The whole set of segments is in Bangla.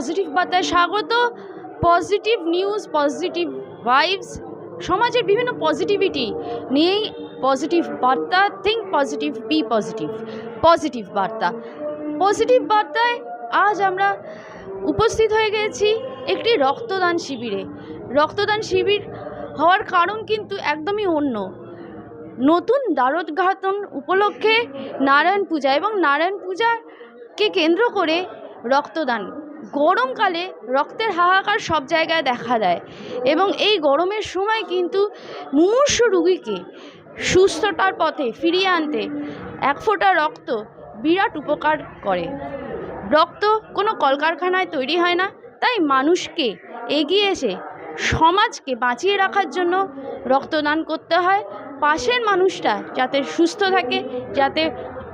পজিটিভ বার্তায় স্বাগত। Positive news, positive vibes. সমাজের বিভিন্ন পজিটিভিটি নিয়েই পজিটিভ বার্তা think positive be positive positive বার্তা। পজিটিভ বার্তায় আজ আমরা উপস্থিত হয়ে গেছি একটি রক্তদান শিবিরে। রক্তদান শিবির হওয়ার কারণ কিন্তু একদমই অন্য। নতুন দ্বারোদ্ঘাটন উপলক্ষে নারায়ণ পূজা এবং নারায়ণ পূজাকে কেন্দ্র করে রক্তদান গরমকালে রক্তের হাহাকার সব জায়গায় দেখা দেয় এবং এই গরমের সময় কিন্তু মুমূর্ষ রুগীকে সুস্থতার পথে ফিরিয়ে আনতে এক ফোঁটা রক্ত বিরাট উপকার করে। রক্ত কোনো কলকারখানায় তৈরি হয় না, তাই মানুষকে এগিয়ে এসে সমাজকে বাঁচিয়ে রাখার জন্য রক্তদান করতে হয়। পাশের মানুষটা যাতে সুস্থ থাকে, যাতে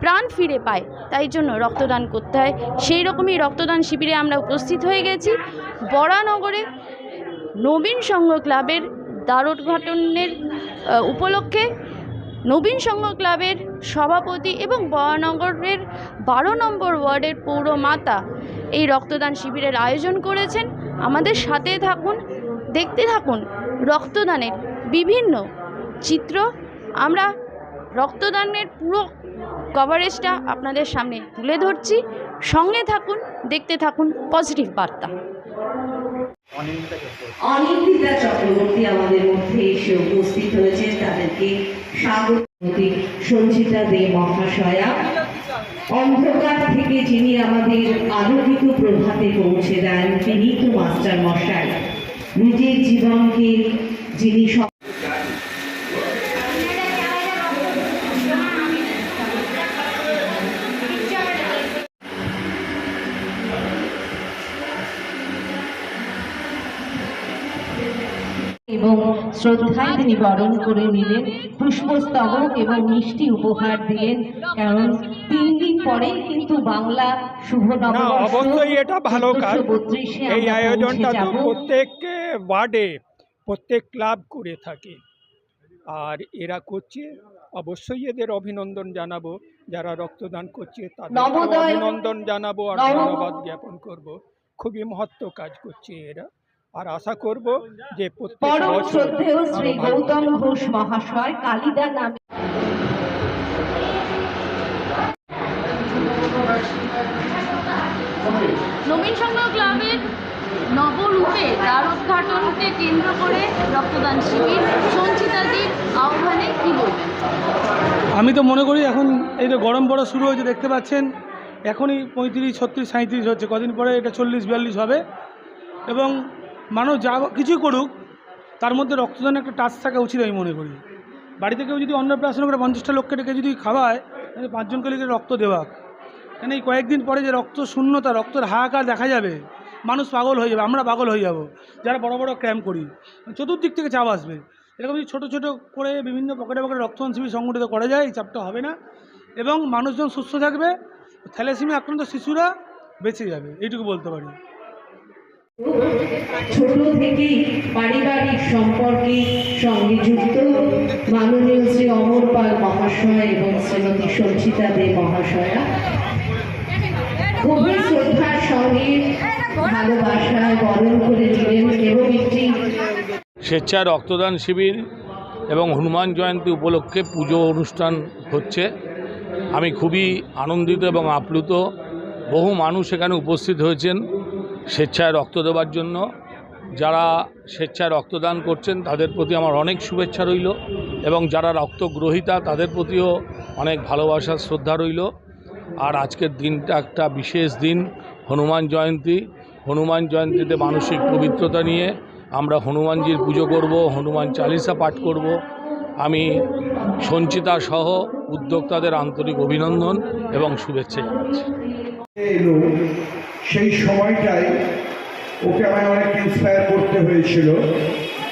প্রাণ ফিরে পায়। তাই জন্য রক্তদান করতে হয়। সেই রকমই রক্তদান শিবিরে আমরা উপস্থিত হয়ে গেছি। বরানগরে নবীন সংঘ ক্লাবের দ্বারোদ্ঘাটনের উপলক্ষে নবীন সংঘ ক্লাবের সভাপতি এবং বরানগরের বারো নম্বর ওয়ার্ডের পৌরমাতা এই রক্তদান শিবিরের আয়োজন করেছেন। আমাদের সাথে থাকুন, দেখতে থাকুন রক্তদানের বিভিন্ন চিত্র। আমরা রক্তদানের পুরো কভারেজটা আপনাদের সামনে তুলে ধরছি। সঙ্গে থাকুন, দেখতে থাকুন পজিটিভ বার্তা। অনিন্দিতা চক্রবর্তী আমাদের মধ্যে এসে উপস্থিত হয়েছে। তাদেরকে স্বাগত সঞ্চিতা দে মহাশয়া, অন্ধকার থেকে যিনি আমাদের আলোকিত প্রভাতে পৌঁছে দেন, তিনি তো মাস্টার মশাই নিজের জীবনকে যিনি এবং শ্রদ্ধায় তিনি বরণ করে নিলেন পুষ্পস্তবক এবং মিষ্টি উপহার দিলেন। কারণ তিন দিন পরেই কিন্তু বাংলা শুভ নববর্ষ অবশ্যই এটা ভালো কাজ। এই আয়োজনটা তো প্রত্যেক ওয়ার্ডে প্রত্যেক ক্লাব করে থাকে। আর এরা করছে অবশ্যই এদের অভিনন্দন জানাব। যারা রক্তদান করছে তাদের অভিনন্দন জানাব আর ধন্যবাদ জ্ঞাপন করব। খুবই মহত্ব কাজ করছে এরা। আর আশা করব যে পরম শ্রদ্ধেয় শ্রী গৌতম ঘোষ মহাশয় কালিদা নামে। নবীন সংঘ ক্লাবের নবরূপে দ্বারোদ্ঘাটনকে কেন্দ্র করে রক্তদান শিবির। সঞ্চিতাদির আহ্বানে কী বলবেন? আমি তো মনে করি এখন এই তো গরম পড়া শুরু হয়েছে দেখতে পাচ্ছেন এখনই পঁয়ত্রিশ ছত্রিশ সাঁত্রিশ হচ্ছে। কদিন পরে এটা চল্লিশ বিয়াল্লিশ হবে। এবং মানুষ যা কিছুই করুক, তার মধ্যে রক্তদানের একটা টাচ থাকা উচিত আমি মনে করি। বাড়িতে কেউ যদি অন্নপ্রাশন করে পঞ্চাশটা লোককে ডেকে যদি খাওয়ায়, তাহলে পাঁচজনকে লিখে রক্ত দেওয়া। কেন এই কয়েকদিন পরে যে রক্ত শূন্যতা, রক্তের হাহাকার দেখা যাবে, মানুষ পাগল হয়ে যাবে, আমরা পাগল হয়ে যাব, যারা বড় বড় ক্যাম্প করি। চতুর্দিক থেকে চাপ আসবে। এরকম যদি ছোটো ছোটো করে বিভিন্ন পকেটে পকেটে রক্তদান শিবির সংগঠিত করা যায়, এই চাপটা হবে না। এবং মানুষজন সুস্থ থাকবে, থ্যালাসিমিয়া আক্রান্ত শিশুরা বেঁচে যাবে, এইটুকু বলতে পারি। ছোট থেকেই পারিবারিক সম্পর্কে সঙ্গে যুক্ত মাননীয় শ্রী অমর পাল মহাশয় এবং শ্রীমতী সঞ্চিতা দে মহাশয়া। গভীর শ্রদ্ধার সঙ্গে ভালোবাসায় বরণ করে নিলেন এবং একটি স্বেচ্ছায় রক্তদান শিবির এবং হনুমান জয়ন্তী উপলক্ষে পুজো অনুষ্ঠান হচ্ছে। আমি খুবই আনন্দিত এবং আপ্লুত। বহু মানুষ এখানে উপস্থিত হয়েছেন। স্বেচ্ছায় রক্ত দেওয়ার জন্য। যারা স্বেচ্ছায় রক্তদান করছেন, তাদের প্রতি আমার অনেক শুভেচ্ছা রইল এবং যারা রক্তগ্রহিতা, তাদের প্রতিও অনেক ভালোবাসা, শ্রদ্ধা রইল। আর আজকের দিনটা একটা বিশেষ দিন, হনুমান জয়ন্তী। হনুমান জয়ন্তীতে মানসিক পবিত্রতা নিয়ে আমরা হনুমানজির পুজো করব, হনুমান চালিসা পাঠ করব। আমি সঞ্চিতা সহ উদ্যোক্তাদের আন্তরিক অভিনন্দন এবং শুভেচ্ছা জানাচ্ছি। সেই সময়টায় ওকে আমায় অনেক ইন্সপায়ার করতে হয়েছিল।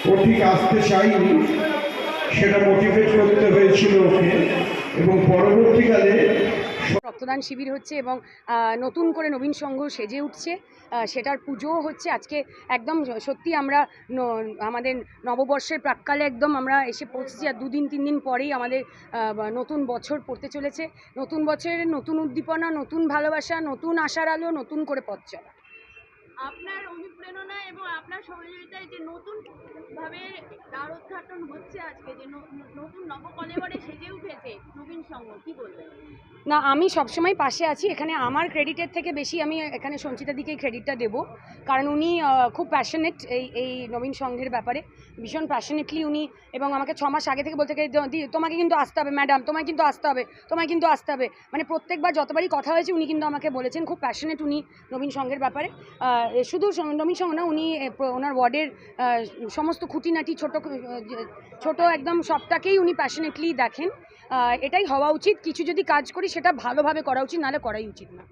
ও ঠিক আসতে চাইনি সেটা মোটিভেট করতে হয়েছিল ওকে। এবং পরবর্তীকালে রক্তদান শিবির হচ্ছে এবং নতুন করে নবীন সংঘ সেজে উঠছে। সেটার পুজোও হচ্ছে। আজকে একদম সত্যি আমরা আমাদের নববর্ষের প্রাককালে একদম আমরা এসে পৌঁছেছি আর দুদিন, তিন দিন পরেই আমাদের নতুন বছর পড়তে চলেছে। নতুন বছরের নতুন উদ্দীপনা, নতুন ভালোবাসা, নতুন আশার আলো, নতুন করে পথ চলা। আপনার অনুপ্রেরণা এবং আপনার সহযোগিতায় যে নতুন ভাবে দ্বার উদ্ঘাটন হচ্ছে আজকে, যে নতুন নবকলেবরে সেজে উঠেছে নবীন সংঘ, কি বলবেন? না, আমি সবসময় পাশে আছি। এখানে আমার ক্রেডিটের থেকে বেশি আমি এখানে সঞ্চিতা দিকেই ক্রেডিটটা দেবো। কারণ উনি খুব প্যাশনেট এই এই নবীন সংঘের ব্যাপারে। ভীষণ প্যাশনেটলি উনি এবং আমাকে ছ মাস আগে থেকে বলতে দি তোমাকে কিন্তু আসতে হবে ম্যাডাম তোমায় কিন্তু আসতে হবে, তোমায় কিন্তু আসতে হবে। মানে প্রত্যেকবার যতবারই কথা হয়েছে, উনি কিন্তু আমাকে বলেছেন। খুব প্যাশনেট উনি নবীন সংঘের ব্যাপারে। শুধু নবীন সংঘ না উনি ওনার ওয়ার্ডের সমস্ত খুঁটিনাটি ছোট ছোট একদম সবটাকেই উনি প্যাশনেটলি দেখেন। এটাই হওয়া উচিত। কিছু যদি কাজ করি, সেটা ভালোভাবে করা উচিত, নাহলে করাই উচিত না।